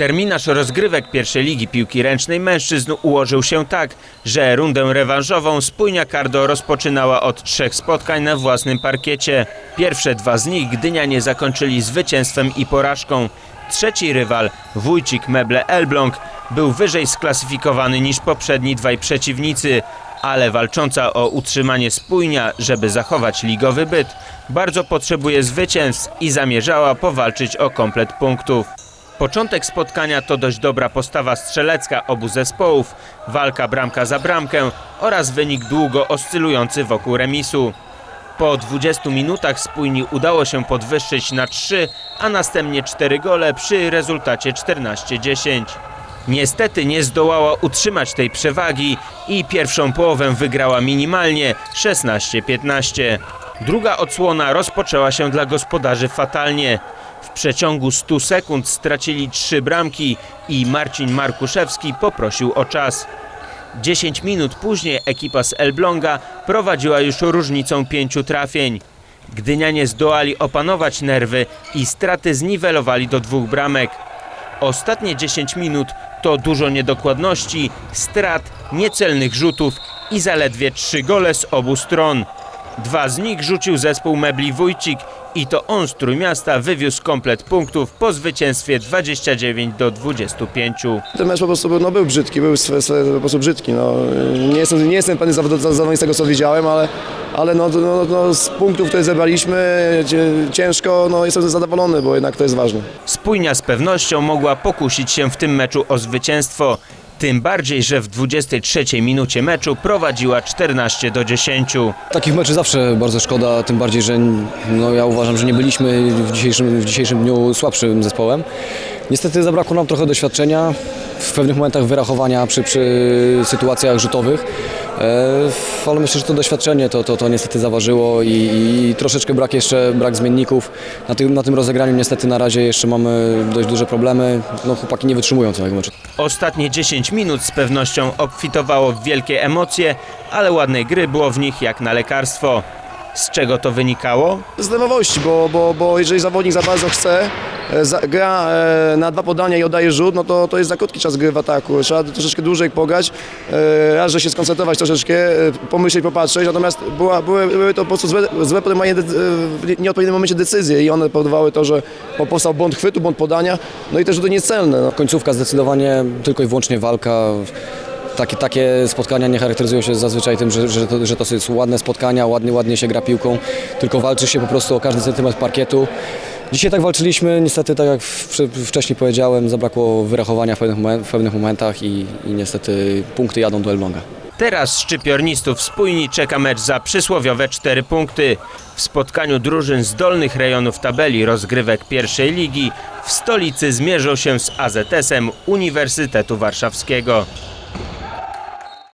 Terminarz rozgrywek pierwszej ligi piłki ręcznej mężczyzn ułożył się tak, że rundę rewanżową spójnia Cardo rozpoczynała od trzech spotkań na własnym parkiecie. Pierwsze dwa z nich Gdynianie zakończyli zwycięstwem i porażką. Trzeci rywal, Wójcik Meble Elbląg, był wyżej sklasyfikowany niż poprzedni dwaj przeciwnicy, ale walcząca o utrzymanie spójnia, żeby zachować ligowy byt, bardzo potrzebuje zwycięstw i zamierzała powalczyć o komplet punktów. Początek spotkania to dość dobra postawa strzelecka obu zespołów, walka bramka za bramkę oraz wynik długo oscylujący wokół remisu. Po 20 minutach spójni udało się podwyższyć na 3, a następnie 4 gole przy rezultacie 14-10. Niestety nie zdołała utrzymać tej przewagi i pierwszą połowę wygrała minimalnie 16-15. Druga odsłona rozpoczęła się dla gospodarzy fatalnie. W przeciągu 100 sekund stracili trzy bramki i Marcin Markuszewski poprosił o czas. 10 minut później ekipa z Elbląga prowadziła już różnicą pięciu trafień. Gdynianie zdołali opanować nerwy i straty zniwelowali do dwóch bramek. Ostatnie 10 minut to dużo niedokładności, strat, niecelnych rzutów i zaledwie trzy gole z obu stron. Dwa z nich rzucił zespół mebli Wójcik i to on z Trójmiasta wywiózł komplet punktów po zwycięstwie 29 do 25. Ten mecz po prostu był, no, był brzydki, był po prostu brzydki. No. Nie, jestem, nie jestem pewny zadowolony z tego, co widziałem, ale, ale no, no, no, z punktów, które zebraliśmy, ciężko, no, jestem zadowolony, bo jednak to jest ważne. Spójnia z pewnością mogła pokusić się w tym meczu o zwycięstwo. Tym bardziej, że w 23 minucie meczu prowadziła 14 do 10. Takich meczy zawsze bardzo szkoda, tym bardziej, że no, ja uważam, że nie byliśmy w dzisiejszym, w dzisiejszym dniu słabszym zespołem. Niestety zabrakło nam trochę doświadczenia w pewnych momentach wyrachowania przy, przy sytuacjach rzutowych, ale myślę, że to doświadczenie to, to, to niestety zaważyło i, i troszeczkę brak jeszcze brak zmienników. Na tym, na tym rozegraniu niestety na razie jeszcze mamy dość duże problemy. No, chłopaki nie wytrzymują całego meczu. Ostatnie 10 minut z pewnością obfitowało w wielkie emocje, ale ładnej gry było w nich jak na lekarstwo. Z czego to wynikało? Z nerwowości, bo, bo, bo jeżeli zawodnik za bardzo chce, e, za, gra e, na dwa podania i oddaje rzut, no to, to jest za krótki czas gry w ataku. Trzeba troszeczkę dłużej pograć, e, raz, że się skoncentrować troszeczkę, e, pomyśleć, popatrzeć, natomiast była, były, były to po prostu złe, złe podejmowanie de, e, w nieodpowiednim momencie decyzji i one powodowały to, że powstał błąd chwytu, błąd podania, no i też rzuty niecelne. No. Końcówka zdecydowanie tylko i wyłącznie walka. Takie, takie spotkania nie charakteryzują się zazwyczaj tym, że, że, to, że to są ładne spotkania, ładnie, ładnie się gra piłką, tylko walczy się po prostu o każdy centymetr parkietu. Dzisiaj tak walczyliśmy, niestety tak jak wcześniej powiedziałem, zabrakło wyrachowania w pewnych, w pewnych momentach i, i niestety punkty jadą do Elbląga. Teraz szczypiornistów spójni czeka mecz za przysłowiowe 4 punkty. W spotkaniu drużyn z dolnych rejonów tabeli rozgrywek pierwszej ligi w stolicy zmierzą się z AZS-em Uniwersytetu Warszawskiego.